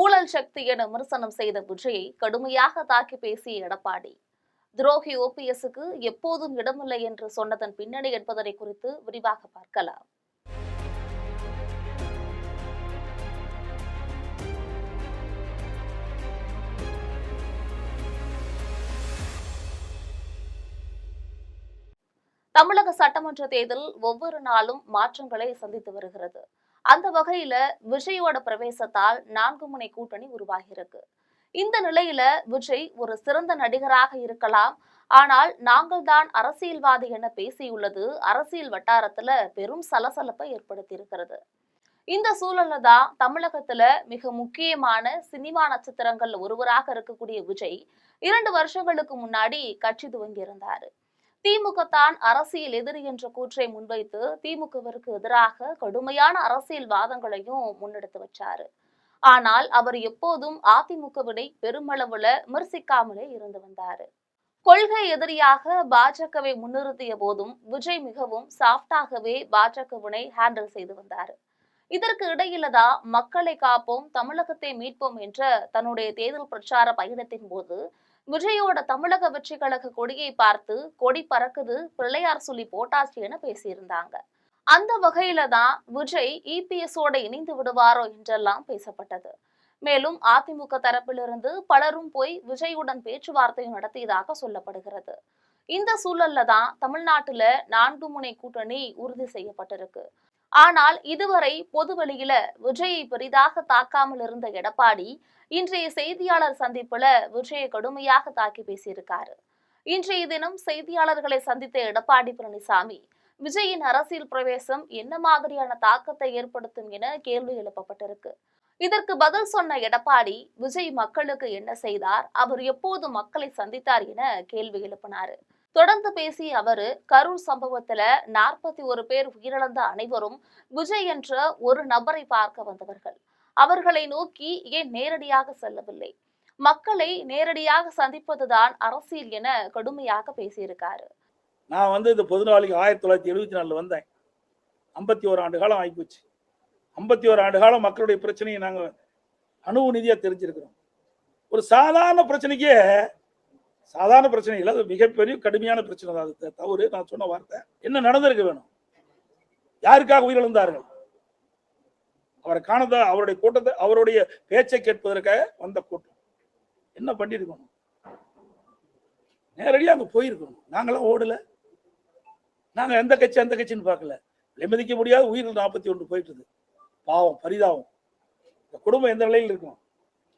ஊழல் சக்தி என விமர்சனம் செய்த விஜயை கடுமையாக தாக்கி பேசிய எடப்பாடி. துரோகி ஓபிஎஸ்க்கு எப்போதும் இடமில்லை என்று சொன்னதன் பின்னணி என்பதனை குறித்து விரிவாக பார்க்கலாம். தமிழக சட்டமன்ற தேர்தல் ஒவ்வொரு நாளும் மாற்றங்களை சந்தித்து வருகிறது. அந்த வகையில விஜயோட பிரவேசத்தால் நான்கு முனை கூட்டணி உருவாகியிருக்கு. இந்த நிலையில விஜய் ஒரு சிறந்த நடிகராக இருக்கலாம். ஆனால் நாங்கள் தான் அரசியல்வாதி என பேசியுள்ளது. அரசியல் வட்டாரத்துல பெரும் சலசலப்பை ஏற்படுத்தி இருக்கிறது இந்த சூழல்ல தான் தமிழகத்துல மிக முக்கியமான சினிமா நட்சத்திரங்கள்ல ஒருவராக இருக்கக்கூடிய விஜய் இரண்டு வருஷங்களுக்கு முன்னாடி கட்சி துவங்கி இருந்தாரு திமுக தான் அரசியல் எதிரி என்ற கூற்றை முன்வைத்து திமுகவிற்கு எதிராக கடுமையான அரசியல் வாதங்களையும் முன்னெடுத்து வச்சாரு. ஆனால் அவர் எப்போதும் அதிமுகவினை பெருமளவுல விமர்சிக்காமலே இருந்து வந்தாரு. கொள்கை எதிரியாக பாஜகவை முன்னிறுத்திய போதும் விஜய் மிகவும் சாஃப்டாகவே பாஜகவினை ஹேண்டில் செய்து வந்தாரு. இதற்கு இடையில தான் மக்களை காப்போம் தமிழகத்தை மீட்போம் என்ற தன்னுடைய தேர்தல் பிரச்சார பயணத்தின் போது விஜயோட தமிழக வெற்றி கழக கொடியை பார்த்து கொடி பறக்குது பிள்ளையார் சொல்லி போட்டாச்சு என பேசியிருந்தாங்க. அந்த வகையில தான் விஜய் இபிஎஸோட இணைந்து விடுவாரோ என்றெல்லாம் பேசப்பட்டது. மேலும் அதிமுக தரப்பிலிருந்து பலரும் போய் விஜயுடன் பேச்சுவார்த்தையும் நடத்தியதாக சொல்லப்படுகிறது. இந்த சூழல்ல தான் தமிழ்நாட்டுல நான்கு முனை கூட்டணி உறுதி செய்யப்பட்டிருக்கு. ஆனால் இதுவரை பொதுவெளியில விஜயை பெரிதாக தாக்காமல் இருந்த எடப்பாடி இன்றைய செய்தியாளர் சந்திப்புல விஜயை கடுமையாக தாக்கி பேசியிருக்காரு. இன்றைய தினம் செய்தியாளர்களை சந்தித்த எடப்பாடி பழனிசாமி விஜயின் அரசியல் பிரவேசம் என்ன மாதிரியான தாக்கத்தை ஏற்படுத்தும் என கேள்வி எழுப்பப்பட்டிருக்கு. இதற்கு பதில் சொன்ன எடப்பாடி விஜய் மக்களுக்கு என்ன செய்தார் அவர் எப்போது மக்களை சந்தித்தார் என கேள்வி எழுப்பினாரு. தொடர்ந்து பேசிய அவரு கரூர் சம்பவத்துல நாற்பத்தி ஒரு பேர் உயிரிழந்த அனைவரும் விஜய் என்ற ஒரு நபரை பார்க்க வந்தவர்கள். அவர்களை நோக்கி ஏன் நேரடியாக செல்லவில்லை? மக்களை நேரடியாக சந்திப்பதுதான் அரசியல் என கடுமையாக பேசியிருக்காரு. நான் வந்து இந்த பொதுநாளிக்கு ஆயிரத்தி தொள்ளாயிரத்தி எழுபத்தி நாலில் வந்தேன். ஐம்பத்தி ஓரு ஆண்டு காலம் ஆகிப்போச்சு ஐம்பத்தி ஓரு ஆண்டு காலம் மக்களுடைய பிரச்சனையை நாங்கள் அணுவு நிதியாக தெரிஞ்சிருக்கிறோம். ஒரு சாதாரண பிரச்சனைக்கே சாதாரண பிரச்சனை இல்லை அது மிகப்பெரிய கடுமையான பிரச்சனை தான். அது தவறு. நான் சொன்ன வார்த்தை. என்ன நடந்திருக்க வேணும்? யாருக்காக உயிரிழந்தார்கள்? அவரை காணத அவருடைய கூட்டத்தை அவருடைய பேச்சை கேட்பதற்காக வந்த கூட்டம். என்ன பண்ணியிருக்கணும்? நேரடியாக அங்கே போயிருக்கணும். நாங்களாம் ஓடல. நாங்க எந்த கட்சி எந்த கட்சின்னு பார்க்கல. நிம்மதிக்க முடியாத உயிர் நாற்பத்தி ஒன்று போயிட்டுது. பாவம் பரிதாபம். இந்த குடும்பம் எந்த நிலையில் இருக்கும்?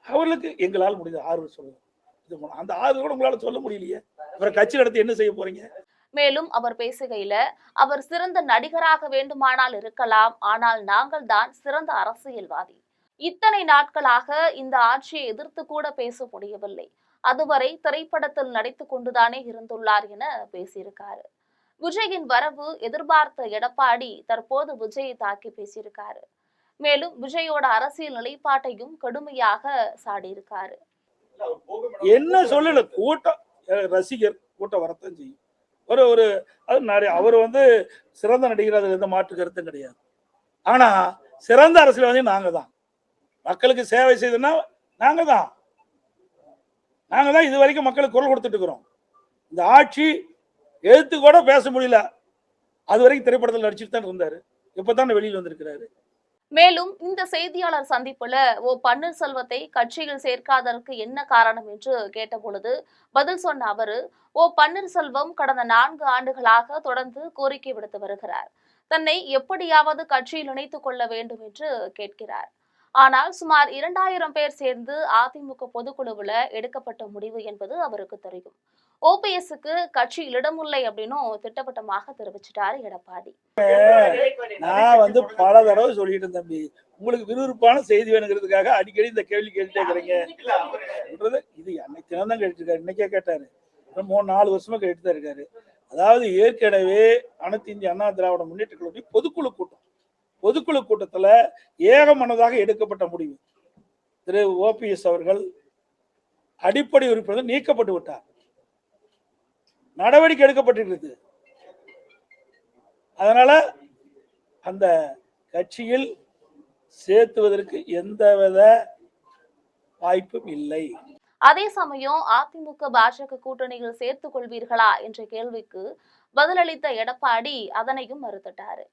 அவர்களுக்கு எங்களால் முடிஞ்ச ஆர்வம் சொல்லுவோம் இது. அந்த ஆறுதல் கூட உங்களால சொல்ல முடியலையே. அப்புறம் கட்சி நடத்தி என்ன செய்ய போறீங்க? மேலும் அவர் பேசுகையில அவர் சிறந்த நடிகராக வேண்டுமானால் இருக்கலாம் ஆனால் நாங்கள் தான் சிறந்த அரசியல்வாதி. இத்தனை நாட்களாக இந்த ஆட்சியை எதிர்த்து கூட பேச முடியவில்லை. அதுவரை திரைப்படத்தில் நடித்து கொண்டுதானே இருந்துள்ளார் என பேசியிருக்காரு. விஜயின் வரவு எதிர்பார்த்த எடப்பாடி தற்போது விஜயை தாக்கி பேசியிருக்காரு. மேலும் விஜயோட அரசியல் நிலைப்பாட்டையும் கடுமையாக சாடியிருக்காரு. என்ன சொல்லல கூட்டம் ரசிகர் கூட்டம் வரத்தான் செய்யும். ஒரு ஒரு அது நிறைய அவர் வந்து சிறந்த நடிகர் அதில் எந்த மாற்று கருத்தும் கிடையாது. ஆனா சிறந்த அரசியல்வாதி நாங்க தான் மக்களுக்கு சேவை செய்தோம்னா நாங்க தான் நாங்க தான் இது வரைக்கும் மக்களுக்கு குரல் கொடுத்துட்டு இருக்கிறோம். இந்த ஆட்சி எழுத்து கூட பேச முடியல. அது வரைக்கும் திரைப்படத்தில் நடிச்சுட்டு தான் இருந்தாரு. இப்பதான் வெளியில் வந்திருக்கிறாரு. மேலும் இந்த செய்தியாளர் சந்திப்புல ஓ பன்னீர்செல்வத்தை கட்சியில் சேர்க்காததற்கு என்ன காரணம் என்று கேட்டபொழுது பதில் சொன்ன அவரு ஓ பன்னீர்செல்வம் கடந்த நான்கு ஆண்டுகளாக தொடர்ந்து கோரிக்கை விடுத்து வருகிறார். தன்னை எப்படியாவது கட்சியில் இணைத்துக் கொள்ள வேண்டும் என்று கேட்கிறார். ஆனால் சுமார் இரண்டாயிரம் பேர் சேர்ந்து அதிமுக பொதுக்குழுவுல எடுக்கப்பட்ட முடிவு என்பது அவருக்கு தெரியும். ஓபிஎஸ்க்கு கட்சியில் இடமில்லை அப்படின்னும் திட்டவட்டமாக தெரிவிச்சிட்டாரு எடப்பாடி. நான் வந்து பல தடவை சொல்லிட்டு தம்பி. உங்களுக்கு விறுவிறுப்பான செய்தி வேணுங்கிறதுக்காக அடிக்கடி இந்த கேள்வி கேட்டுட்டே இருக்கிறீங்க. சொல்றது இது அன்னைக்கு தினம் தான் கேட்டுருக்காரு இன்னைக்கே கேட்டாரு. மூணு நாலு வருஷமா கேட்டு தான் இருக்காரு. அதாவது ஏற்கனவே அனைத்து இந்திய அண்ணா திராவிட முன்னேற்ற கழகத்தின் பொதுக்குழு கூட்டம். பொதுக்குழு கூட்டத்துல ஏகமனதாக எடுக்கப்பட்ட முடிவு. திரு ஓபிஎஸ் அவர்கள் அடிப்படை உறுப்பினர் நீக்கப்பட்டு விட்டார். நடவடிக்கை எடுக்கப்பட்டிருக்கிறது. அதனால அந்த கட்சியில் சேர்த்துவதற்கு எந்தவித வாய்ப்பும் இல்லை. அதே சமயம் அதிமுக பாஜக கூட்டணியில் சேர்த்துக் கொள்வீர்களா என்ற கேள்விக்கு பதிலளித்த எடப்பாடி அதனையும் மறுத்துட்டாரு.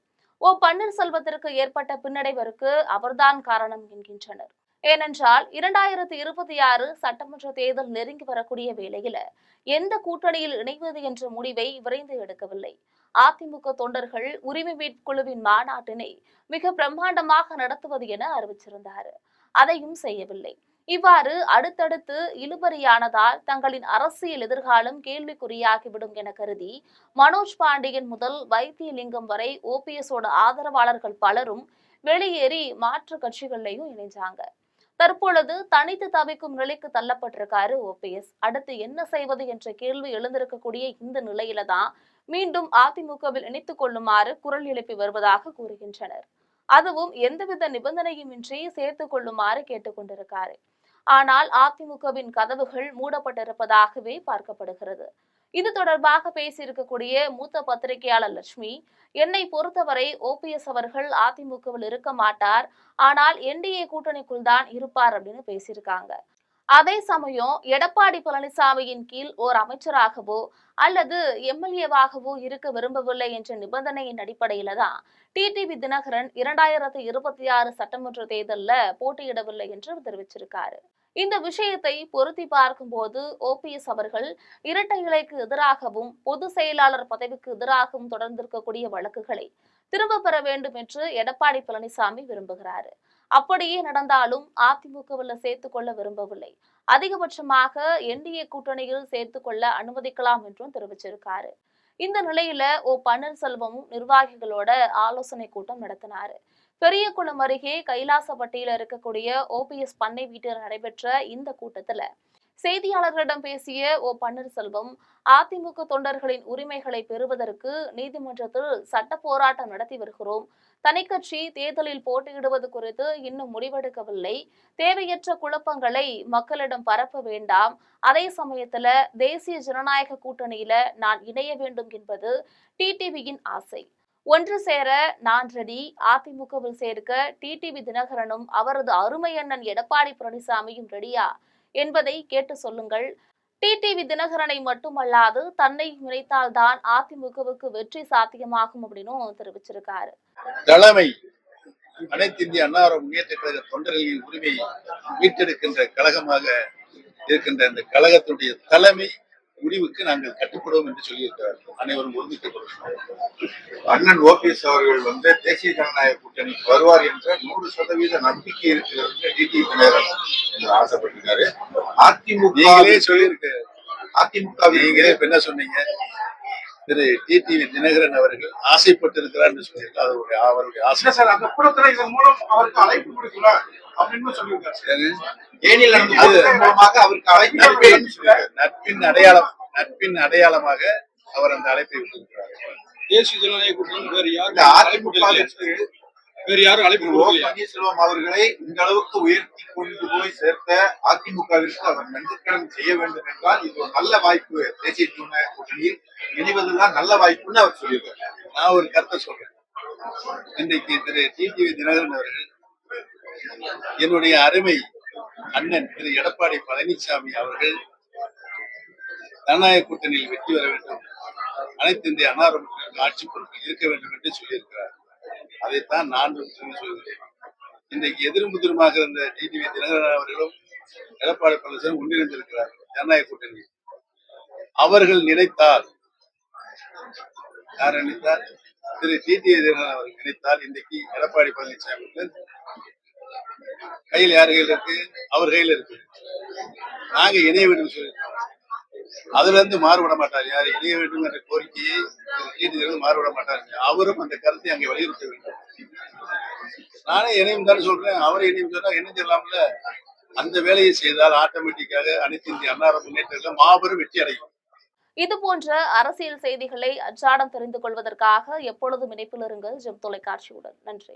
ஓ பன்னீர்செல்வத்திற்கு ஏற்பட்ட பின்னடைவிற்கு அவர்தான் காரணம் என்கின்றனர். ஏனென்றால் இரண்டாயிரத்தி இருபத்தி ஆறு சட்டமன்ற தேர்தல் நெருங்கி வரக்கூடிய வேளையில எந்த கூட்டணியில் இணைவது என்ற முடிவை விரைந்து எடுக்கவில்லை. அதிமுக தொண்டர்கள் உரிமை மீட்குழுவின் மாநாட்டினை மிக பிரம்மாண்டமாக நடத்துவது என அறிவிச்சிருந்தார். அதையும் செய்யவில்லை. இவ்வாறு அடுத்தடுத்து இழுபறியானதால் தங்களின் அரசியல் எதிர்காலம் கேள்விக்குறியாகிவிடும் என கருதி மனோஜ் பாண்டியன் முதல் வைத்தியலிங்கம் வரை ஓபிஎஸோட ஆதரவாளர்கள் பலரும் வெளியேறி மாற்று கட்சிகள்லையும் இணைஞ்சாங்க. தற்பொழுது தனித்து தவிக்கும் நிலைக்கு தள்ளப்பட்டிருக்காரு ஓபிஎஸ் அடுத்து என்ன செய்வது என்ற கேள்வி எழுந்திருக்கக்கூடிய இந்த நிலையில தான் மீண்டும் அதிமுகவில் இணைத்துக் கொள்ளுமாறு குரல் எழுப்பி வருவதாக கூறுகின்றனர். அதுவும் எந்தவித நிபந்தனையும் இன்றி சேர்த்துக் கொள்ளுமாறு கேட்டுக்கொண்டிருக்காரு ஆனால் அதிமுகவின் கதவுகள் மூடப்பட்டிருப்பதாகவே பார்க்கப்படுகிறது. இது தொடர்பாக பேசியிருக்கக்கூடிய மூத்த பத்திரிகையாளர் லட்சுமி என்னை பொறுத்தவரை ஓபிஎஸ் அவர்கள் அதிமுகவில் இருக்க மாட்டார். ஆனால் என்டிஏ கூட்டணிக்குள் தான் இருப்பார் அப்படின்னு பேசியிருக்காங்க. அதே சமயம் எடப்பாடி பழனிசாமியின் கீழ் ஓர் அமைச்சராகவோ அல்லது எம்எல்ஏவாகவோ இருக்க விரும்பவில்லை என்ற நிபந்தனையின் அடிப்படையில தான் டிடிவி தினகரன் இரண்டாயிரத்தி இருபத்தி ஆறு சட்டமன்ற தேர்தலில் போட்டியிடவில்லை என்று தெரிவிச்சிருக்காரு. இந்த விஷயத்தை பொருத்தி பார்க்கும்போது ஓபிஎஸ் அவர்கள் இரட்டை இலைக்கு எதிராகவும் பொது செயலாளர் பதவிக்கு எதிராகவும் தொடர்ந்திருக்கக்கூடிய வழக்குகளை திரும்ப பெற வேண்டும் என்று எடப்பாடி பழனிசாமி விரும்புகிறாரு. அப்படியே நடந்தாலும் அதிமுகவில் சேர்த்துக் கொள்ள விரும்பவில்லை. அதிகபட்சமாக என்டிஏ கூட்டணியில் சேர்த்துக் கொள்ள அனுமதிக்கலாம் என்றும் தெரிவிச்சிருக்காரு. இந்த நிலையில ஓ பன்னீர்செல்வமும் நிர்வாகிகளோட ஆலோசனை கூட்டம் நடத்தினாரு. பெரியகுளம் அருகே கைலாசப்பட்டியில இருக்கக்கூடிய ஓபிஎஸ் பண்ணை வீட்டில் நடைபெற்ற இந்த கூட்டத்துல செய்தியாளர்களிடம் பேசிய ஓ பன்னீர்செல்வம் அதிமுக தொண்டர்களின் உரிமைகளை பெறுவதற்கு நீதிமன்றத்தில் சட்ட போராட்டம் நடத்தி வருகிறோம். தனிக்கட்சி தேர்தலில் போட்டியிடுவது குறித்து இன்னும் முடிவெடுக்கவில்லை. தேவையற்ற குழப்பங்களை மக்களிடம் பரப்ப வேண்டாம். அதே சமயத்துல தேசிய ஜனநாயக கூட்டணியில நான் இணைய வேண்டும் என்பது டிடிவியின் ஆசை. ஒன்று சேர நான் ரெடி. அதிமுகவில் சேர்க்க டிடிவி தினகரனும் அவரது அருமை அண்ணன் எடப்பாடி பழனிசாமியும் ரெடியா? என்பதை கேட்டு சொல்லுங்கள். டிடிவி தினகரனை மட்டுமல்லாது தன்னை நினைத்தால்தான் அதிமுகவுக்கு வெற்றி சாத்தியமாகும் அப்படின்னு தெரிவிச்சிருக்காரு. தலைமை அனைத்து இந்திய அன்னார முன்னேற்ற கழக தொண்டர்களின் உரிமையை மீட்டெடுக்கின்ற கழகமாக இருக்கின்ற இந்த கழகத்தினுடைய தலைமை முடிவுக்கு நாங்கள் கட்டுப்படுவோம் என்று சொல்லியிருக்கிறார் அனைவரும் ஒருமிக்கப்படுகிறோம் அண்ணன் ஓபிஎஸ் அவர்கள் வந்து தேசிய ஜனநாயக கூட்டணிக்கு வருவார் என்ற நூறு சதவீத நம்பிக்கை இருக்கிறது டிடி என்று ஆசைப்பட்டிருக்காரு. அதிமுக சொல்லியிருக்க அதிமுக நீங்களே என்ன சொன்னீங்க? திரு டிடிவி தினகரன் அவர்கள் ஆசைப்பட்டிருக்கிறார் என்று சொல்லியிருக்கார். அவருடைய அவருடைய ஆசை. சார் அந்த கூட்டத்துல இதன் மூலம் அவருக்கு அழைப்பு கொடுக்கல. நட்பின் அடையாளம் நட்பின் அடையாளமாக அவர் அந்த அழைப்பை விட்டிருக்கிறார் தேசிய ஜனநாயக கூட்டணி வேற இந்த யாரும் அழைப்பு அதிமுக? வேற யாரும் பன்னீர்செல்வம் அவர்களை இந்த அளவுக்கு உயர்த்தி கொண்டு போய் சேர்த்த அதிமுகவிற்கு அவர் நன்றிக்கடன் செய்ய வேண்டும் என்றால் இது ஒரு நல்ல வாய்ப்பு. தேசிய ஜனநாயக கூட்டணியில் இணைவதுதான் நல்ல வாய்ப்புன்னு அவர் சொல்லியிருக்காரு. நான் ஒரு கருத்தை சொல்றேன். இன்றைக்கு திரு டிடிவி தினகரன் அவர்கள் என்னுடைய அருமை அண்ணன் திரு எடப்பாடி பழனிசாமி அவர்கள் ஜனநாயக கூட்டணியில் வெற்றி பெற வேண்டும். அனைத்து இந்திய அன்னார ஆட்சி பொருட்கள் இருக்க வேண்டும் என்று சொல்லியிருக்கிறார். அதைத்தான் நான் சொல்லி சொல்கிறேன். இன்றைக்கு எதிர்முதிருமாக இருந்த டிடிவி தினகரன் அவர்களும் எடப்பாடி பழனிசாமி ஒன்றிணைந்திருக்கிறார் ஜனநாயக கூட்டணி அவர்கள் நினைத்தால் யார் நினைத்தார்? திரு டிடி தினகரன் அவர்கள் நினைத்தால் இன்றைக்கு எடப்பாடி பழனிசாமி கையில் யார் கையில் இருக்கு? அவர் கையில் இருக்கு. நாங்க இணைய வேண்டும் சொல்லியிருக்கோம். அதுல இருந்து மாறுபட மாட்டார். யார் இணைய வேண்டும் என்ற கோரிக்கையை திரு மாறுபட மாட்டார். அவரும் அந்த கருத்தை அங்கே வலியுறுத்த வேண்டும். நானே இணையும் தான் சொல்றேன். அவரை இணையும் சொன்னா என்ன இணைஞ்சிடலாம்ல. அந்த வேலையை செய்தால் ஆட்டோமேட்டிக்காக அனைத்து இந்திய அன்னார முன்னேற்றத்தில் மாபெரும் வெற்றி அடையும். இது போன்ற அரசியல் செய்திகளை அன்றாடம் தெரிந்து கொள்வதற்காக எப்பொழுதும் இணைப்பில் இருங்கள். ஜெம் தொலைக்காட்சியுடன். நன்றி.